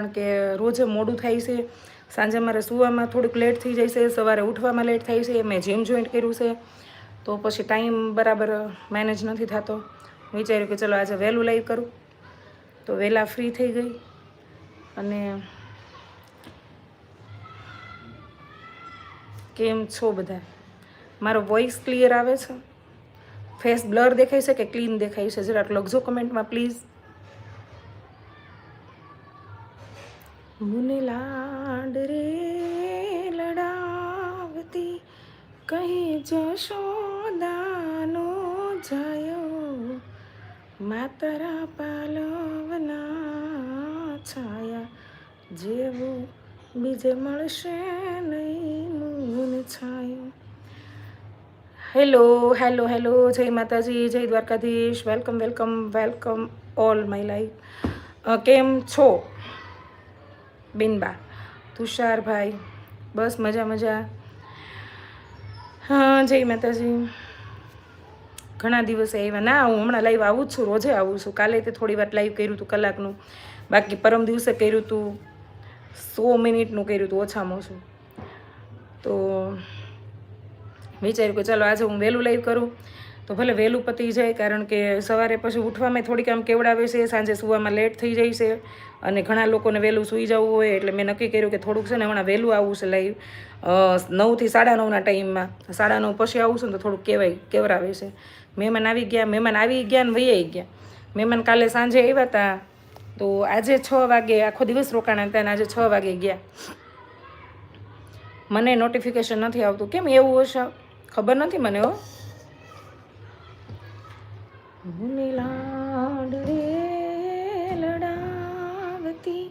કારણ કે રોજે મોડું થાય છે. સાંજે મારે સૂવામાં થોડુંક લેટ થઈ જાય છે. સવારે ઉઠવામાં લેટ થાય છે. મેં જીમ જોઈન્ટ કર્યું છે. તો પછી ટાઈમ બરાબર મેનેજ નથી થતો. વિચાર્યું કે ચલો આજે વહેલું લાઈવ કરું. તો વહેલા ફ્રી થઈ ગઈ. અને કેમ છો બધા? મારો વોઇસ ક્લિયર આવે છે? ફેસ બ્લર દેખાય છે કે ક્લીન દેખાય છે? જરાક લખજો કમેન્ટમાં પ્લીઝ મુને લાડ રે લડાવતી, કહી જશોદાનો જાયો. માતરા પાલવના છાયા જેવું બીજે મળશે નહીં મૂન છાયો. હેલો હેલો હેલો, જય માતાજી, જય Dwarkadhish. Welcome welcome welcome all my life. કેમ છો? બિનબા. તુષારભાઈ, બસ મજા મજા. હા, જય માતાજી. ઘણા દિવસે આવ્યા. ના, હું હમણાં લાઈવ આવું જ છું, રોજે આવું છું. કાલે તે થોડી વાર લાઈવ કર્યું હતું કલાકનું. બાકી પરમ દિવસે કર્યું હતું, સો મિનિટનું કર્યું હતું, ઓછામાં ઓછું. તો વિચાર્યું કે ચાલો આજે હું વહેલું લાઈવ કરું. તો ભલે વહેલું પતી જાય, કારણ કે સવારે પછી ઉઠવામાં થોડીક આમ કેવડાવે છે, સાંજે સુવામાં લેટ થઈ જાય છે અને ઘણા લોકોને વહેલું સૂઈ જવું હોય એટલે મેં નક્કી કર્યું કે થોડુંક છે ને હમણાં વહેલું આવવું છે લાઈવ નવથી સાડા નવના ટાઈમમાં સાડા નવ પછી આવું છે ને તો થોડુંક કહેવાય કેવરાવે છે. મહેમાન આવી ગયા, મહેમાન આવી ગયા ને વહી ગયા. મહેમાન કાલે સાંજે આવ્યા હતા તો આજે છ વાગે, આખો દિવસ રોકાણા હતા અને આજે છ વાગે ગયા. મને નોટિફિકેશન નથી આવતું. કેમ એવું હશે? ખબર નથી મને હો. મુને લાડ લડાવતી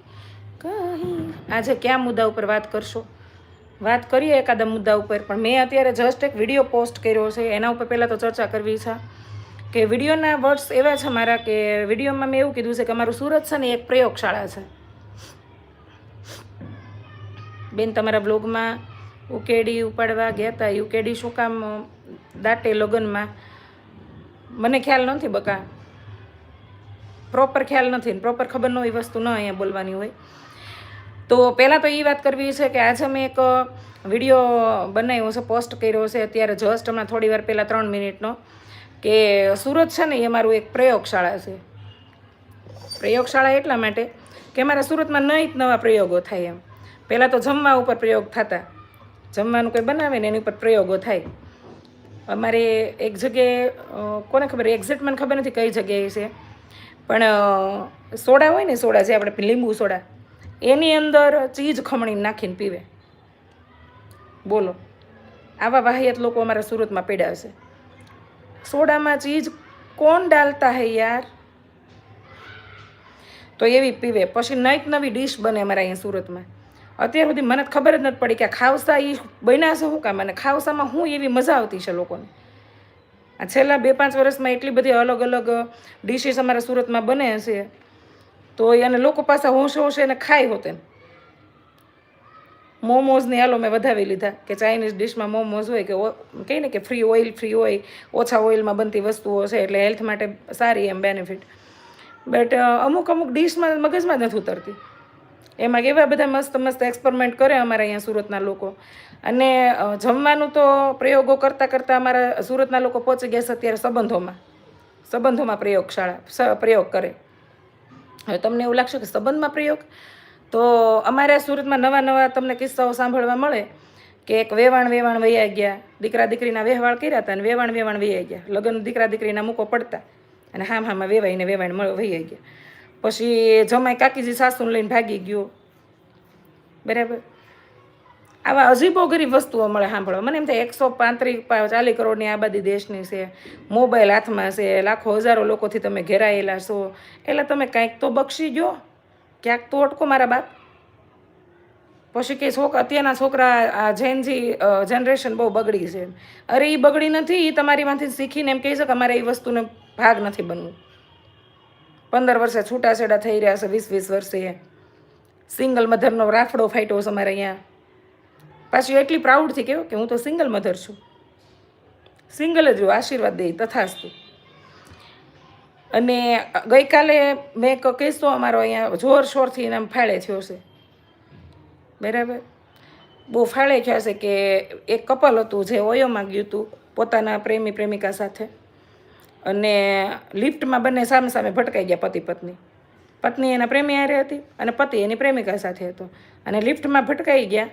કહી. આજે કયા મુદ્દા ઉપર વાત કરશો? વાત કરીએ એકાદા મુદ્દા ઉપર, પણ મેં અત્યારે જસ્ટ એક વીડિયો પોસ્ટ કર્યો છે. એના ઉપર પહેલાં તો ચર્ચા કરવી છે કે વિડીયોના વર્ડ્સ એવા છે મારા કે વિડીયોમાં મેં એવું કીધું છે કે અમારું સુરત છે ને એક પ્રયોગશાળા છે. બેન, તમારા બ્લોગમાં ઉકેડી ઉપાડવા ગયા હતા યુકેડી શું કામ દાટે લગ્નમાં મને ખ્યાલ નથી બકા. પ્રોપર ખ્યાલ નથી ને પ્રોપર ખબર ન હોય વસ્તુ ન અહીંયા બોલવાની હોય. તો પહેલાં તો એ વાત કરવી છે કે આજે મેં એક વીડિયો બનાવ્યો છે પોસ્ટ કર્યો છે અત્યારે જસ્ટ હમણાં થોડી વાર પહેલાં ત્રણ મિનિટનો કે સુરત છે ને એ મારું એક પ્રયોગશાળા છે. પ્રયોગશાળા એટલા માટે કે અમારા સુરતમાં નહીં જ નવા પ્રયોગો થાય એમ. પહેલાં તો જમવા ઉપર પ્રયોગ થતા. જમવાનું કંઈ બનાવે ને એની ઉપર પ્રયોગો થાય. અમારે એક જગ્યાએ કોને ખબર એક્ઝેક્ટ મને ખબર નથી કઈ જગ્યાએ છે. પણ સોડા હોય ને સોડા જે આપણે લીંબુ સોડા, એની અંદર ચીજ ખમણી નાખીને પીવે. બોલો. આવા વાહિયાત લોકો અમારા સુરતમાં પડ્યા છે સોડામાં ચીજ કોણ ડાલતા હે યાર? તો એવી પીવે. પછી નઈક નવી ડીશ બને અમારા અહીંયા સુરતમાં. અત્યાર સુધી મને ખબર જ નથી પડી કે ખાવસા એ બન્યા છે શું કામ? અને ખાવસામાં શું એવી મજા આવતી છે લોકોને? આ છેલ્લા બે પાંચ વર્ષમાં એટલી બધી અલગ અલગ ડીશીસ અમારા સુરતમાં બને છે. તો એને લોકો પાસે હોશે હોંશે એને ખાઈ હોતે મોમોઝની હાલો મેં વધાવી લીધા કે ચાઇનીઝ ડિશમાં મોમોઝ હોય કે કહે ને કે ફ્રી ઓઇલ ફ્રી હોય ઓછા ઓઇલમાં બનતી વસ્તુઓ છે એટલે હેલ્થ માટે સારી એમ બેનિફિટ બટ અમુક અમુક ડિશમાં મગજમાં નથી ઉતરતી. એમાં કેવા બધા મસ્ત મસ્ત એક્સપેરિમેન્ટ કરે અમારા અહીંયા સુરતના લોકો. અને જમવાનું તો પ્રયોગો કરતાં કરતાં અમારા સુરતના લોકો પહોંચી ગયા છે અત્યારે સંબંધોમાં. સંબંધોમાં પ્રયોગશાળા પ્રયોગ કરે. હવે તમને એવું લાગશે કે સંબંધમાં પ્રયોગ? તો અમારા સુરતમાં નવા નવા તમને કિસ્સાઓ સાંભળવા મળે કે એક વેવાણ વેવાણ વૈયા ગયા. દીકરા દીકરીના વહેવાળ કર્યા હતા અને વેવાણ વેવાણ વૈયા ગયા. લગ્ન દીકરા દીકરીના મૂકો પડતા. અને હામ હામાં વેવાઈને વેવાણ વૈયા ગયા. પછી જમાઈ કાકીજી સાસુને લઈને ભાગી ગયો. બરાબર? આવા અજીબો ગરીબ વસ્તુઓ મળે સાંભળવા. મને એમ થાય એકસો પાંત્રીસ ચાલીસ કરોડની આબાદી દેશની છે. મોબાઈલ હાથમાં છે. લાખો હજારો લોકોથી તમે ઘેરાયેલા છો. એટલે તમે કાંઈક તો બક્ષી ગયો. ક્યાંક તો અટકો મારા બાપ. પછી કે છોકરા અત્યારના છોકરા આ જેનજી જનરેશન બહુ બગડી છે. અરે એ બગડી નથી એ તમારીમાંથી શીખીને એમ કહી શકે અમારે એ વસ્તુને ભાગ નથી બનવું. પંદર વર્ષે છૂટાછેડા થઈ રહ્યા છે, વીસ વીસ વર્ષે. સિંગલ મધરનો રાફડો ફાટ્યો છે અમારે અહીંયા. પાછી એટલી પ્રાઉડથી કહેવું કે હું તો સિંગલ મધર છું. સિંગલ જ આશીર્વાદ દે, તથાસ્તુ. અને ગઈકાલે મેં એક કિસ્સો અમારો અહીંયા જોરશોરથી આમ ફાળે થયો છે. બરાબર? બહુ ફાળે થયા છે કે એક કપલ હતું જે ઓયોમાં ગયું હતું પોતાના પ્રેમી પ્રેમિકા સાથે. અને લિફ્ટમાં બંને સામે સામે ભટકાઈ ગયા પતિ પત્ની. પત્ની એના પ્રેમી હારે હતી અને પતિ એની પ્રેમિકા સાથે હતો. અને લિફ્ટમાં ભટકાઈ ગયા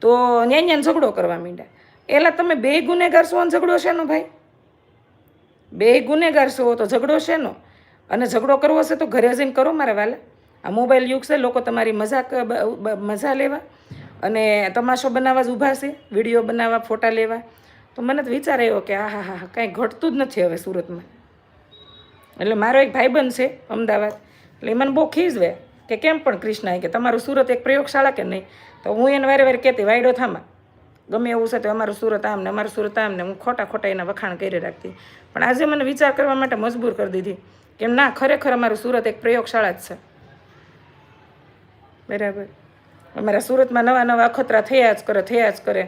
તો ન્યાન્યાને ઝઘડો કરવા માંડ્યા. એલા, તમે બે ગુનેગાર છો અને ઝઘડો શેનો ભાઈ? બે ગુનેગાર છો તો ઝઘડો શેનો? અને ઝઘડો કરવો છે તો ઘરે જઈને કરો મારા વાલા. આ મોબાઈલ યુગ છે, લોકો તમારી મજાક મજા લેવા અને તમાશો બનાવવા જ ઊભા છે, વીડિયો બનાવવા, ફોટા લેવા. તો મને તો વિચાર આવ્યો કે આ હા હા હા કાંઈ ઘટતું જ નથી હવે સુરતમાં. એટલે મારો એક ભાઈબંધ છે અમદાવાદ. એટલે એ મને બહુ ખીજવે કે કેમ પણ કૃષ્ણાએ કે તમારું સુરત એક પ્રયોગશાળા કે નહીં? તો હું એને વારે વારે કહેતી, વાયડો થામા ગમે એવું છે તો અમારું સુરત આમ ને, અમારું સુરત આમ ને. હું ખોટા ખોટા એના વખાણ કરી રાખતી. પણ આજે મને વિચાર કરવા માટે મજબૂર કરી દીધી કે ના, ખરેખર અમારું સુરત એક પ્રયોગશાળા જ છે. બરાબર. અમારા સુરતમાં નવા નવા અખતરા થયા જ કરે, થયા જ કરે.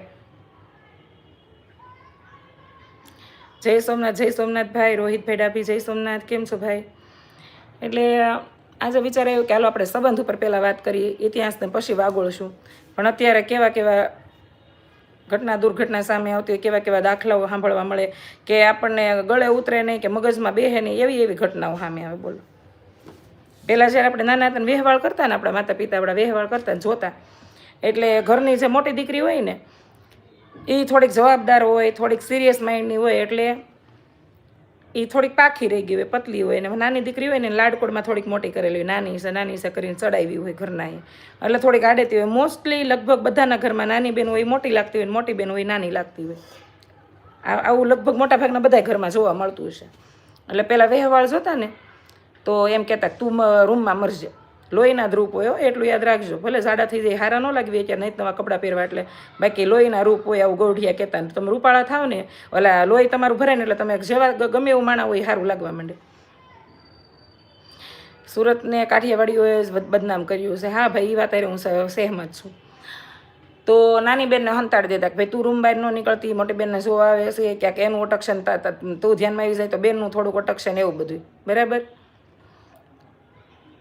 જય સોમનાથ જય સોમનાથ ભાઈ રોહિતભાઈ ડાભી, જય સોમનાથ, કેમ છો ભાઈ? એટલે આજે વિચાર આવ્યો કે હાલો આપણે સંબંધ ઉપર પહેલાં વાત કરીએ, ઇતિહાસને પછી વાગોળશું. પણ અત્યારે કેવા કેવા ઘટના, દુર્ઘટના સામે આવતી કેવા કેવા દાખલાઓ સાંભળવા મળે, કે આપણને ગળે ઉતરે નહીં, કે મગજમાં બેહે નહીં, એવી એવી ઘટનાઓ સામે આવે, બોલો. પહેલાં જ્યારે આપણે નાના હતા વહેવાળ કરતા ને આપણા માતા પિતા આપણા વહેવાળ કરતા જોતા, એટલે ઘરની જે મોટી દીકરી હોય ને એ થોડીક જવાબદાર હોય, થોડીક સિરિયસ માઇન્ડની હોય એટલે એ થોડીક પાખી રહી ગઈ હોય, પતલી હોય. ને નાની દીકરી હોય ને લાડકોડમાં થોડીક મોટી કરેલી હોય, નાની છે નાની છે કરીને ચડાવી હોય ઘરના એટલે થોડીક આડેતી હોય. મોસ્ટલી લગભગ બધાના ઘરમાં નાની બેન હોય મોટી લાગતી હોય મોટી બેન હોય નાની લાગતી હોય. આવું લગભગ મોટા ભાગના બધા ઘરમાં જોવા મળતું છે એટલે પહેલાં વહેવાળ જોતા ને, તો એમ કહેતા તું રૂમમાં મરજે. લોહીના રૂપ હોય એટલું યાદ રાખજો. ભલે જાડા થઈ જાય, હારા ન લાગવી કે નહીં નવા કપડાં પહેરવા, એટલે બાકી લોહીના રૂપ હોય, આવું ગૌઢિયા કહેતા તમે રૂપાળા થાવ ને, ઓલા લોહી તમારું ભરે ને, એટલે તમે જેવા ગમે એવું માણા હોય સારું લાગવા માંડે. સુરતને કાઠિયાવાડીઓએ બદનામ કર્યું છે. હા ભાઈ એ વાત હું સહેમત છું. તો નાની બેનને હંતાડી દેતા કે ભાઈ, તું રૂમ બહાર ન નીકળતી મોટી બેનને જોવા આવે છે, ક્યાંક એનું ઓટક્શન તું ધ્યાનમાં આવી જાય તો બેનનું થોડુંક ઓટક્શન એવું બધું બરાબર?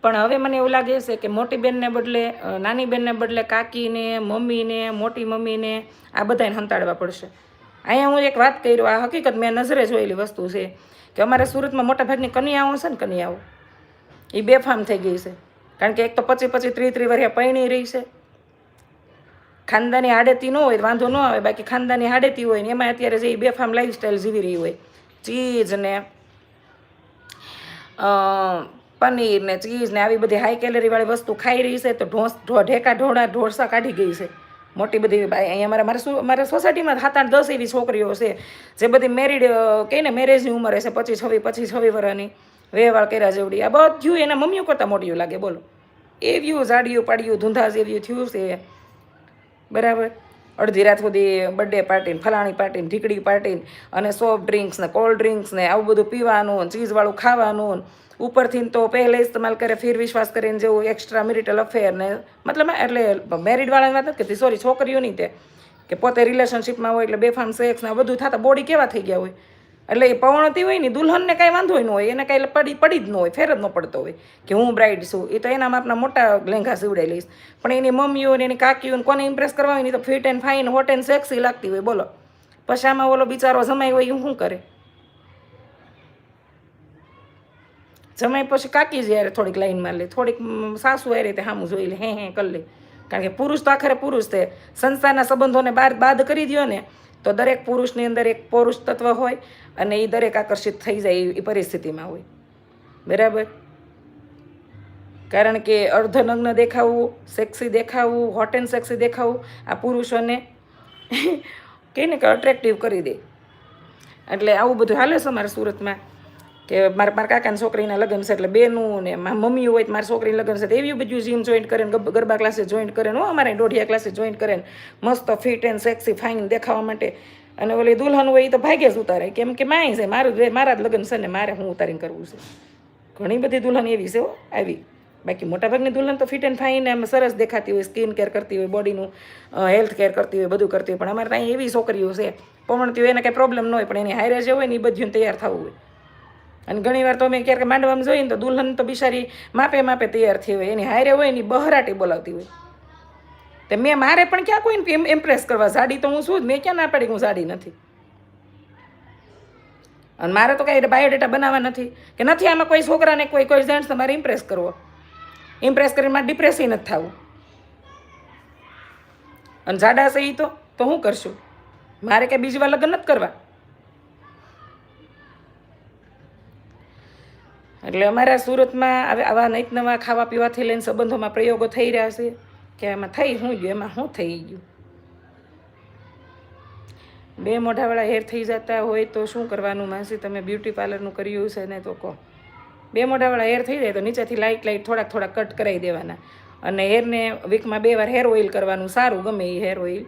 પણ હવે મને એવું લાગે છે કે મોટી બેનને બદલે નાની બેનને બદલે કાકીને, મમ્મીને, મોટી મમ્મીને આ બધાને સંતાડવા પડશે. અહીંયા હું એક વાત કર્યું આ હકીકત મેં નજરે જોયેલી વસ્તુ છે કે અમારે સુરતમાં મોટાભાગની કન્યાઓ છે ને કન્યાઓ. એ બેફામ થઈ ગઈ છે. કારણ કે એક તો પચી પચી ત્રી ત્રી વર્ષે પૈણી રહી છે. ખાનદાની હાડેતી ન હોય, વાંધો ન આવે, બાકી ખાનદાની હાડેતી હોય ને એમાં અત્યારે જે બેફામ લાઈફસ્ટાઈલ જીવી રહી હોય. ચીઝ ને પનીર ને ચીઝ ને આવી બધી હાઈ કેલરીવાળી વસ્તુ ખાઈ રહી છે, તો ઢોસ ઢેકા ઢોળા ઢોળસા કાઢી ગઈ છે. મોટી બધી અહીંયા મારા મારા મારા સોસાયટીમાં સાત આઠ દસ એવી છોકરીઓ છે, જે બધી મેરિડ કહે ને મેરેજની ઉંમર હશે પચીસ છવ્વીસ પચીસ છવ્વીસ વર્ષની વેવાળ કર્યા જેવડી. આ બધું એના મમ્મીઓ કરતાં મોટીયું લાગે, બોલો. એવ્યું જાડિયું પાડિયું ધૂંધા જેવ્યું થયું છે. બરાબર? અડધી રાત સુધી બર્થડે પાર્ટીને ફલાણી પાર્ટી ઢીકડી પાર્ટીને અને સોફ્ટ ડ્રિંક્સ ને કોલ્ડ ડ્રિંક્સ ને, આવું બધું પીવાનું ચીઝવાળું ખાવાનું ઉપરથી તો પહેલે ઇસ્તેમાલ કરે, ફીર વિશ્વાસ કરીને જેવું એક્સ્ટ્રા મેરિટલ અફેરને મતલબ એટલે મેરિડવાળાની વાત નથી સોરી છોકરીઓની તે. કે પોતે રિલેશનશિપમાં હોય એટલે બેફામ સેક્સના બધું થતા બોડી કેવા થઈ ગયા હોય? એટલે એ પવણતી હોય ને દુલ્હનને કાંઈ વાંધો ન હોય, એને કાંઈ પડી પડી જ ન હોય, ફેર જ ન પડતો હોય કે હું બ્રાઇડ છું. એ તો એના માપના મોટા લેંઘા સીવડાઈ લઈશ. પણ એની મમ્મીઓ ને એની કાકીઓ ને કોને ઇમ્પ્રેસ કરવા હોય ને તો fit and fine hot and sexy લાગતી હોય, બોલો. પછી આમાં ઓલો બિચારો જમાઈ હોય એ શું કરે? જમાઈ પછી કાકી જ્યારે થોડીક લાઈનમાં લે, થોડીક સાસુ એ રીતે સામું જોઈ લે, હે હે, કરી લે. કારણ કે પુરુષ તો આખરે પુરુષ છે. સંસ્થાના સંબંધોને બાદ બાદ કરી દો ને, તો દરેક પુરુષની અંદર એક પુરુષ તત્વ હોય અને એ દરેક આકર્ષિત થઈ જાય એ પરિસ્થિતિમાં હોય. બરાબર? કારણ કે અર્ધનગ્ન દેખાવું સેક્સી દેખાવું હોટ એન્ડ સેક્સી દેખાવું, આ પુરુષોને કહીને કે અટ્રેક્ટિવ કરી દે. એટલે આવું બધું હાલે છે અમારા સુરતમાં. કે મારા મારા કાકાની છોકરીના લગ્ન છે એટલે બેનું ને મારા મમ્મી હોય તો મારી છોકરીના લગ્ન છે. તો એવી બધું જીમ જોઈન્ટ કરે ગરબા ક્લાસે જોઈન્ટ કરે ને અમારે દોઢિયા ક્લાસે જોઈન્ટ કરે મસ્ત ફિટ એન્ડ સેક્સી ફાઇન દેખાવા માટે. અને ઓલી દુલ્હન હોય એ તો ભાગ્યે જ ઉતારે. કેમ કે માય છે, મારું મારા જ લગ્ન છે ને મારે હું ઉતારીને કરવું છે. ઘણી બધી દુલ્હન એવી છે આવી. બાકી મોટાભાગની દુલ્હન તો ફિટ એન્ડ ફાઇન એમ સરસ દેખાતી હોય સ્કિન કેર કરતી હોય બોડીનું હેલ્થ કેર કરતી હોય, બધું કરતી હોય. પણ અમારે ત્યાં એવી છોકરીઓ છે પમણતી હોય એને કાંઈ પ્રોબ્લેમ ન હોય, પણ એની હારે જે હોય ને એ બધું તૈયાર થવું હોય. અને ઘણીવાર તો અમે ક્યારેક માંડવામાં જોઈએ ને તો દુલ્હન તો બિચારી માપે માપે તૈયાર થઈ હોય. એની હારે હોય એની બહરાટી બોલાવતી હોય. તો મેં મારે પણ ક્યાં કોઈને ઇમ્પ્રેસ કરવા? સાડી તો હું છું જ મેં ક્યાં ના પાડી હું સાડી નથી? અને મારે તો કાંઈ બાયોડેટા બનાવવા નથી. કે નથી આમાં કોઈ છોકરાને કોઈ કોઈ જેન્ટ્સ તમારે ઇમ્પ્રેસ કરવો. ઇમ્પ્રેસ કરીને મારે ડિપ્રેસી નથી થવું. અને જાડા છે એ તો તો હું કરશું? મારે કાંઈ બીજી વાર લગ્ન નથી કરવા? એટલે અમારા સુરતમાં આવા નૈત નવા ખાવા પીવાથી લઈને સંબંધોમાં પ્રયોગો થઈ રહ્યા છે કે એમાં થઈ શું ગયું, એમાં શું થઈ ગયું? બે મોઢાવાળા હેર થઈ જતા હોય તો શું કરવાનું માસી? તમે બ્યુટી પાર્લરનું કર્યું છે ને તો કહો. બે મોઢાવાળા હેર થઈ જાય તો નીચેથી લાઇટ લાઇટ થોડાક થોડાક કટ કરાવી દેવાના. અને હેરને વીકમાં બે વાર હેર ઓઇલ કરવાનું, સારું ગમે એ હેર ઓઇલ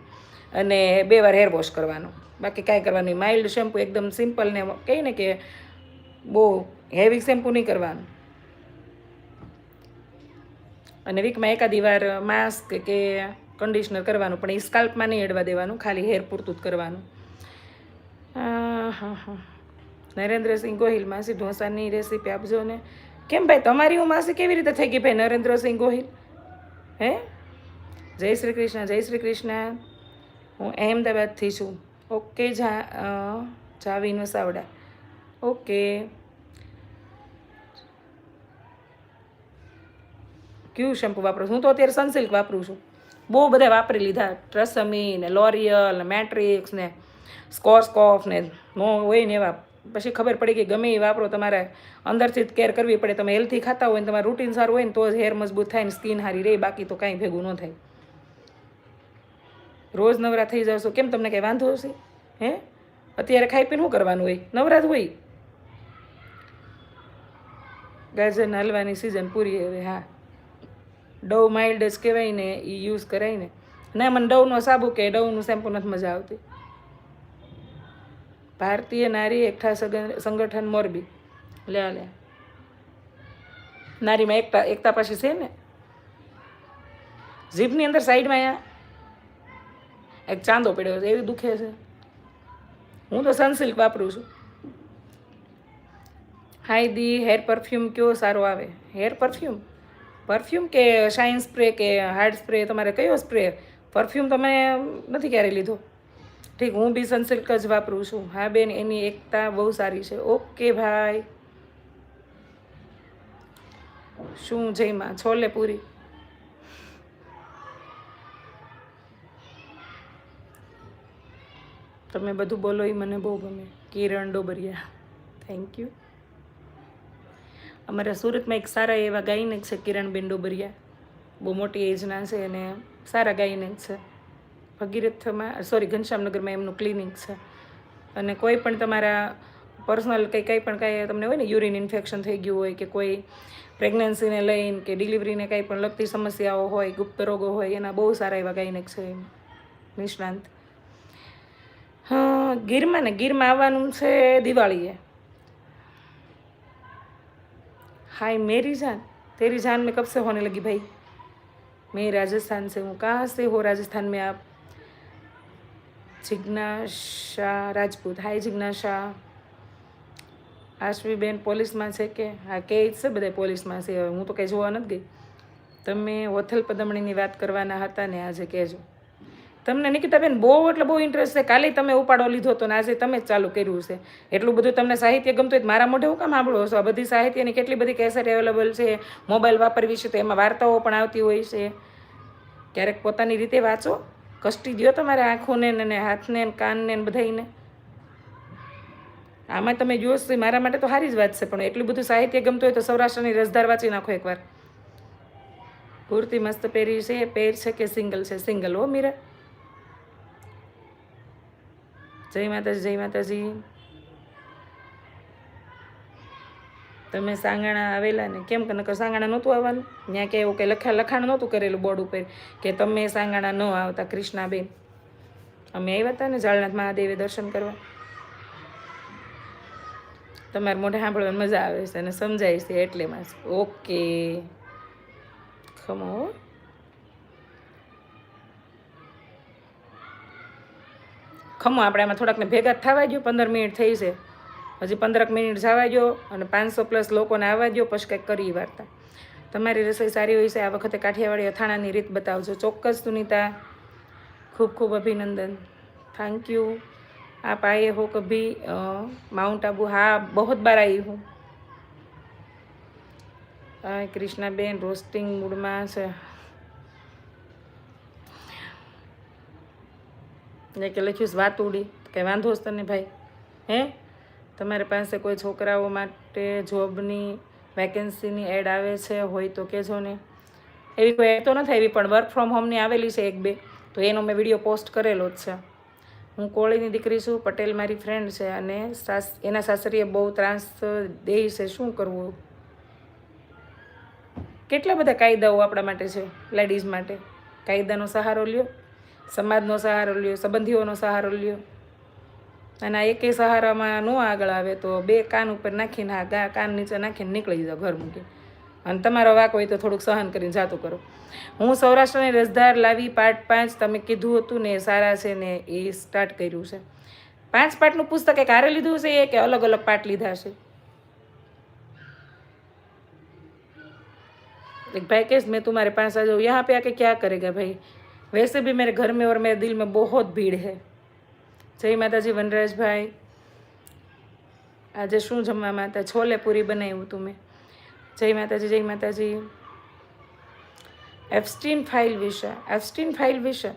અને બે વાર હેર વોશ કરવાનું. બાકી કાંઈ કરવાનું માઇલ્ડ શેમ્પુ એકદમ સિમ્પલ ને કહીએ ને કે બહુ હેવી શેમ્પુ નહીં કરવાનું. અને વીકમાં એકાદી વાર માસ્ક કે કન્ડિશનર કરવાનું, પણ એ સ્કાલ્પમાં નહીં એડવા દેવાનું, ખાલી હેર પૂરતું જ કરવાનું. નરેન્દ્રસિંહ ગોહિલ માસી ઢોસાની રેસીપી આપજો ને કેમ ભાઈ, તમારી હું માસી કેવી રીતે થઈ ગઈ ભાઈ, નરેન્દ્રસિંહ ગોહિલ? હે? જય શ્રી કૃષ્ણ, જય શ્રી કૃષ્ણ. હું અહેમદાબાદથી છું. ઓકે જા જાવીન વસાવડા. ઓકે. કયું શેમ્પુ વાપરું છું? હું તો અત્યારે સનસિલ્ક વાપરું છું. બહુ બધા વાપરી લીધા. ટ્રસમી ને લોરિયલ ને મેટ્રિક્સ ને સ્કોર્સકોફ ને નો હોય ને એવા. પછી ખબર પડી કે ગમે એ વાપરો, તમારે અંદરથી જ કેર કરવી પડે. તમે હેલ્થી ખાતા હોય ને તમારું રૂટીન સારું હોય ને તો જ હેર મજબૂત થાય ને સ્કિન સારી રહે, બાકી તો કાંઈ ભેગું ન થાય. રોજ નવરા થઈ જાવ છો. કેમ તમને કંઈ વાંધો હશે? હે? અત્યારે ખાઈ પીને શું કરવાનું હોય? નવરા હોય. ગાજરના હલવાની સિઝન પૂરી હવે, હા. ડવ માઇલ્ડ જ કહેવાય ને એ યુઝ કરાય ને. ના, મને ડવનો સાબુ કે ડવનું શેમ્પુ નથી મજા આવતી. ભારતીય નારી એકઠા સંગઠન મોરબી. લે લે. નારીમાં એકતા એકતા પાછી છે ને. જીભની અંદર સાઈડમાં અહીંયા એક ચાંદો પડ્યો છે, એવી દુખે છે. હું તો સનસિલ્ક વાપરું છું. હાઈ દી હેર પરફ્યુમ કયો સારો આવે? હેર પરફ્યુમ પરફ્યુમ કે શાઇન સ્પ્રે કે હાર્ડ સ્પ્રે તમારે કયો સ્પ્રે પરફ્યુમ તમે નથી ક્યારે લીધો. ઠીક, હું બી સનસિલ્ક જ વાપરું છું. હા બેન, એની એકતા બહુ સારી છે. ઓકે ભાઈ શું જયમાં? છોલે પૂરી. તમે બધું બોલો એ મને બહુ ગમે. કિરણ ડોબરિયા. થેન્ક યુ અમારા સુરતમાં એક સારા એવા ગાયનેક છે, કિરણબેન ડોબરિયા. બહુ મોટી એજના છે અને સારા ગાયનેક છે. ભગીરથમાં, સોરી, ઘનશ્યામનગરમાં એમનું ક્લિનિક છે. અને કોઈ પણ તમારા પર્સનલ કંઈ કંઈ પણ કાંઈ તમને હોય ને, યુરિન ઇન્ફેક્શન થઈ ગયું હોય કે કોઈ પ્રેગ્નન્સીને લઈને કે ડિલિવરીને કંઈ પણ લગતી સમસ્યાઓ હોય, ગુપ્ત રોગો હોય, એના બહુ સારા એવા ગાયનેક છે નિષ્ણાંત. હા, ગીરમાં ને ગીરમાં આવવાનું છે દિવાળીએ. हाय मेरी जान तेरी जान में कब से होने लगी भाई मैं राजस्थान से हूँ कहाँ से हो राजस्थान में आप જિજ્ઞાસા રાજપૂત હાય જિજ્ઞાસા આશ્વીબેન પોલીસમાં છે કે હા કે જ છે બધા પોલીસમાં છે હવે હું તો કંઈ જોવા નથી ગઈ તમે વથલ પદમણીની વાત કરવાના હતા ને આજે કહેજો તમને નિકિતાબેન બહુ એટલે બહુ ઇન્ટરેસ્ટ છે. કાલે તમે ઉપાડો લીધો હતો ને આજે તમે જ ચાલુ કર્યું છે. એટલું બધું તમને સાહિત્ય ગમતું હોય મારા મોઢે હું કામ સાંભળો છો આ બધી સાહિત્યની કેટલી બધી કેસેટ અવેલેબલ છે મોબાઈલ વાપરવી છે તો એમાં વાર્તાઓ પણ આવતી હોય છે. ક્યારેક પોતાની રીતે વાંચો. કષ્ટી દો તમારે આંખોને ને હાથને કાનને બધાઈને આમાં તમે જોશો મારા માટે તો સારી જ વાત છે, પણ એટલું બધું સાહિત્ય ગમતું હોય તો સૌરાષ્ટ્રની રસધાર વાંચી નાખો એકવાર. કુર્તી મસ્ત પહેરી છે પેર છે કે સિંગલ છે? સિંગલ હો મીરા. જય માતાજી જય માતાજી. તમે સાંગાણા આવેલા ને કેમ કે નકર સાંગાણા નહોતું આવવાનું? ત્યાં કે એવું કંઈ લખા લખાણ નહોતું કરેલું બોર્ડ ઉપર કે તમે સાંગાણા ન આવતા કૃષ્ણાબેન. અમે આવ્યા હતા ને જાળનાથ મહાદેવે દર્શન કરવા. તમારે મોઢે સાંભળવાની મજા આવે છે અને સમજાય છે એટલે માં ઓકે. ખમો ખમો આપણે આમાં થોડાકને ભેગા જ થવા ગયો પંદર મિનિટ થઈ છે હજી પંદરક મિનિટ જવા દો અને પાંચસો પ્લસ લોકોને આવવા દો પછી કંઈક કરી વાર્તા તમારી રસોઈ સારી હોય છે આ વખતે કાઠિયાવાડી અથાણાની રીત બતાવજો ચોક્કસ સુનિતા ખૂબ ખૂબ અભિનંદન थैंक यू आप आए हो कभी अ, माउंट आबू हाँ बहुत बार आई हूँ હાય કૃષ્ણાબેન રોસ્ટિંગ મૂડમાં છે ને કે લખ્યું છે વાત ઉડી. કંઈ વાંધો જ તને ભાઈ. હે? તમારી પાસે કોઈ છોકરાઓ માટે જોબની વેકેન્સીની એડ આવે છે, હોય તો કહેજો ને. એવી કોઈ એડ તો નથી આવી, પણ વર્ક ફ્રોમ હોમની આવેલી છે એક બે. તો એનો મેં વીડિયો પોસ્ટ કરેલો જ છે. હું કોળીની દીકરી છું, પટેલ મારી ફ્રેન્ડ છે અને સાસ, એના સાસરીએ બહુ ત્રાસ દે છે, શું કરવું? કેટલા બધા કાયદાઓ આપણા માટે છે લેડીઝ માટે? કાયદાનો સહારો લ્યો. સમાજનો સહારો લ્યો, સંબંધીઓનો સહારો લ્યો. અને આ એકે સહારામાં ન આગળ આવે તો બે કાન ઉપર નાખીને આ કાન નીચે નાખીને નીકળી જાઓ ઘર મૂકી. અને તમારો વાક હોય તો થોડુંક સહન કરીને જાતું કરો. હું સૌરાષ્ટ્રની રસધાર લાવી, પાર્ટ પાંચ તમે કીધું હતું ને સારા છે ને એ સ્ટાર્ટ કર્યું છે. પાંચ પાર્ટનું પુસ્તક એક હારે લીધું છે કે અલગ અલગ પાર્ટ લીધા છે. એક ભાઈ કહેશ મેં તું મારે પાંચ આ જાઉં. યહાં પે આકે ક્યાં કરેગા ભાઈ? वैसे भी मेरे घर में और मेरे दिल में बहुत भीड़ है જય માતાજી વનરાજભાઈ આજે શું જમવામાં હતા છોલે પૂરી બનાવ્યું તું મેં જય માતાજી જય માતાજી એફસ્ટીન ફાઇલ વિશે એફસ્ટીન ફાઇલ વિશે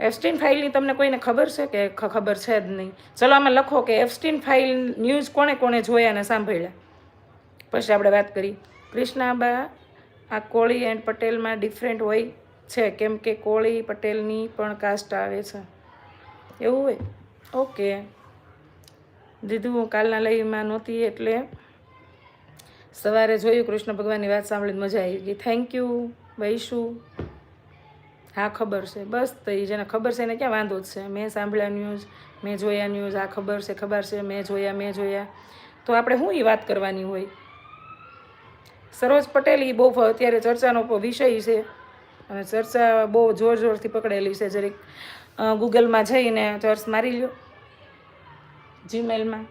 એફસ્ટીન ફાઇલની તમને કોઈને ખબર છે કે ખ- ખબર છે જ નહીં ચલો આમાં લખો કે એફસ્ટીન ફાઇલ ન્યૂઝ કોણે કોણે જોયા અને સાંભળ્યા પછી આપણે વાત કરી કૃષ્ણાબા આ કોળી એન્ડ પટેલમાં ડિફરન્ટ હોય છે, કેમ કે કોળી પટેલની પણ કાસ્ટ આવે છે. એવું હોય? ઓકે. દીધું, હું કાલના લઈમાં નહોતી એટલે સવારે જોયું, કૃષ્ણ ભગવાનની વાત સાંભળીને મજા આવી ગઈ. Thank you Vaishu. હા, ખબર છે. બસ, તો એ જેને ખબર છે એને ક્યાં વાંધો જ છે. મેં સાંભળ્યા ન્યૂઝ મેં જોયા ન્યૂઝ આ ખબર છે ખબર છે. મેં જોયા મેં જોયા. તો આપણે શું એ વાત કરવાની હોય? સરોજ પટેલ એ બહુ અત્યારે ચર્ચાનો વિષય છે. અને ચર્ચા બહુ જોર જોરથી પકડેલી છે. જરીક ગૂગલમાં જઈને ચર્ચ મારી લ્યો. જીમેલમાં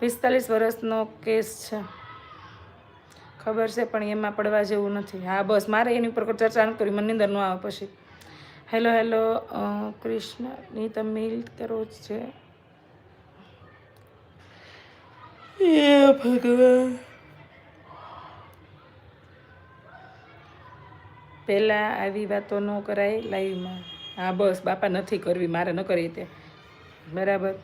પિસ્તાલીસ વર્ષનો કેસ છે. ખબર છે, પણ એમાં પડવા જેવું નથી. હા, બસ, મારે એની ઉપર ચર્ચા ન કરી. મને અંદર ન આવે પછી. હેલો હેલો કૃષ્ણની તમિલ કરો છે. ભગવાન. પહેલાં આવી વાતો ન કરાય લાઈવમાં. હા, બસ, બાપા નથી કરવી, મારે ન કરી તે. બરાબર.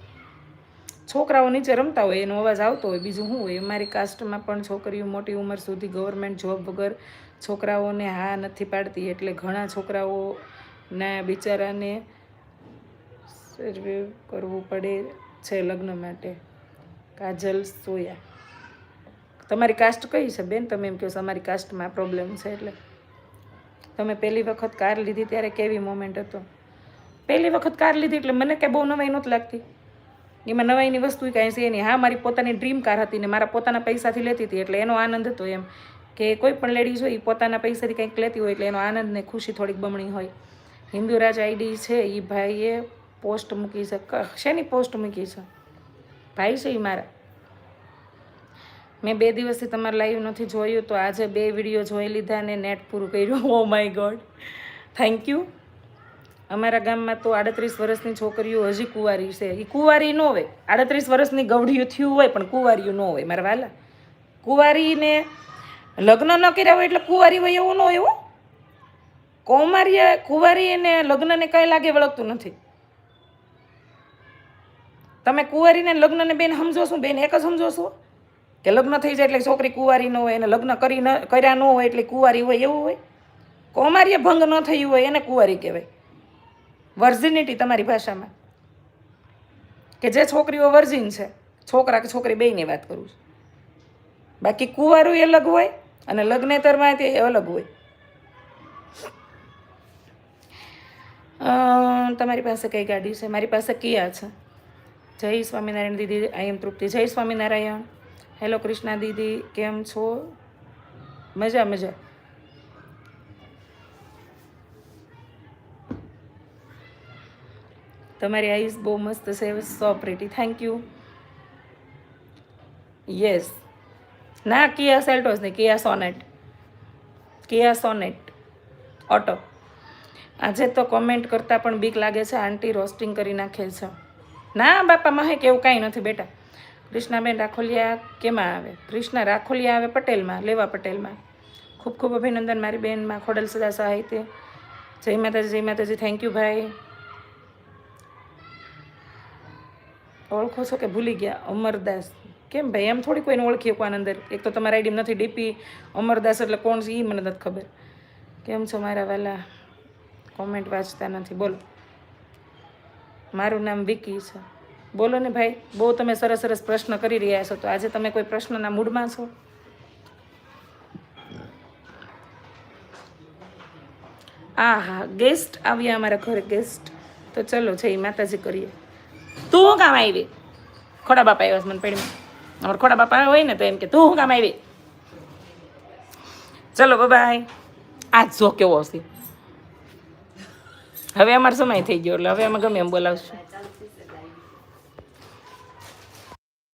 છોકરાઓ નીચે રમતા હોય, એનો અવાજ આવતો હોય, બીજું શું હોય? અમારી કાસ્ટમાં પણ છોકરીઓ મોટી ઉંમર સુધી ગવર્મેન્ટ જોબ વગર છોકરાઓને હા નથી પાડતી, એટલે ઘણા છોકરાઓના બિચારાને સર્વે કરવું પડે છે લગ્ન માટે. કાજલ સોયા. તમારી કાસ્ટ કઈ છે બેન? તમે એમ કહો છો અમારી કાસ્ટમાં પ્રોબ્લેમ છે એટલે. તમે પહેલી વખત કાર લીધી ત્યારે કેવી મોમેન્ટ હતો? પહેલી વખત કાર લીધી એટલે મને કંઈ બહુ નવાઈ નહોતી લાગતી. એમાં નવાઈની વસ્તુ કાંઈ છે નહીં. હા, મારી પોતાની ડ્રીમ કાર હતી ને મારા પોતાના પૈસાથી લેતી હતી એટલે એનો આનંદ હતો એમ. કે કોઈ પણ લેડીઝ હોય એ પોતાના પૈસાથી કંઈક લેતી હોય એટલે એનો આનંદ ને ખુશી થોડીક બમણી હોય. હિન્દુરાજ આઈડી છે એ ભાઈએ પોસ્ટ મૂકી છે. શેની પોસ્ટ મૂકી છે? ભાઈ છે એ મારા. મેં બે દિવસથી તમારે લાઈવ નથી જોયું, તો આજે બે વીડિયો જોઈ લીધા અને નેટ પૂરું કર્યું. Oh my god thank you અમારા ગામમાં તો આડત્રીસ વર્ષની છોકરીઓ હજી કુંવારી છે. એ કુંવારી ન હોય. આડત્રીસ વર્ષની ગવડીયું થયું હોય, પણ કુંવારીયું ન હોય. મારા વાલા. કુંવારીને લગ્ન ન કર્યા હોય એટલે કુંવારી હોય એવું ન હોય એવું કૌમારીએ, કુંવારી એને લગ્નને કાંઈ લાગે વળગતું નથી. તમે કુંવારીને લગ્નને બેન સમજો છો બેન એક જ સમજો છો કે લગ્ન થઈ જાય એટલે છોકરી કુંવારી ન હોય, એને લગ્ન કરી ન, કર્યા ન હોય એટલે કુંવારી હોય એવું હોય? કૌમારીએ ભંગ ન થયું હોય એને કુંવારી કહેવાય. વર્જિનિટી તમારી ભાષામાં. કે જે છોકરીઓ વર્જિન છે, છોકરા કે છોકરી બેયની વાત કરું છું. બાકી કુંવારું એ અલગ હોય અને લગ્નેતરમાં તે અલગ હોય. તમારી પાસે કઈ ગાડી છે? મારી પાસે કિયા છે. જય સ્વામિનારાયણ દીદી, આઈ એમ તૃપ્તિ. જય સ્વામિનારાયણ. હેલો કૃષ્ણા દીદી, કેમ છો? મજા મજા. તમારી આઈસ બહુ મસ્ત છે, so pretty thank you yes ના, કિયા સેલ્ટોસ નહીં, Kia Sonet. Kia Sonet. Auto આજે તો કોમેન્ટ કરતાં પણ બીક લાગે છે, આંટી રોસ્ટિંગ કરી નાખે છે. ના, બાપા માહે કે એવું કાંઈ નથી બેટા. કૃષ્ણાબેન રાખોલિયા કેમાં આવે? કૃષ્ણા રાખોલિયા આવે પટેલમાં, લેવા પટેલમાં. ખૂબ ખૂબ અભિનંદન મારી બેનમાં ખોડલ સદા સાહિત્ય. જય માતાજી જય માતાજી થેન્ક યુ ભાઈ. ઓળખો છો કે ભૂલી ગયા? અમરદાસ. કેમ ભાઈ? એમ થોડી કોઈને ઓળખી શકવાના અંદર? એક તો તમારા આઈડી નથી ડીપી અમરદાસ એટલે કોણ છે? એ મને નથી ખબર. કેમ છો મારા વાલા? કોમેન્ટ વાંચતા નથી. બોલો. મારું નામ વિકી છે. બોલો ને ભાઈ, બહુ તમે સરસ સરસ પ્રશ્ન કરી રહ્યા છો, તો આજે તમે કોઈ પ્રશ્નના મૂડમાં છો? આ હા ગેસ્ટ આવ્યા અમારા ઘરે ગેસ્ટ તો ચલો જઈ, માતાજી કરીએ. તું હું કામ આવી? ખોડા બાપા આવ્યા મને પેઢીમાં અમારા ખોડા બાપા હોય ને તો એમ કે, તું હું કામ આવી? ચલો બાય આજ જો કેવો હશે. હવે અમારો સમય થઈ ગયો, એટલે હવે અમે ગમે એમ બોલાવશું.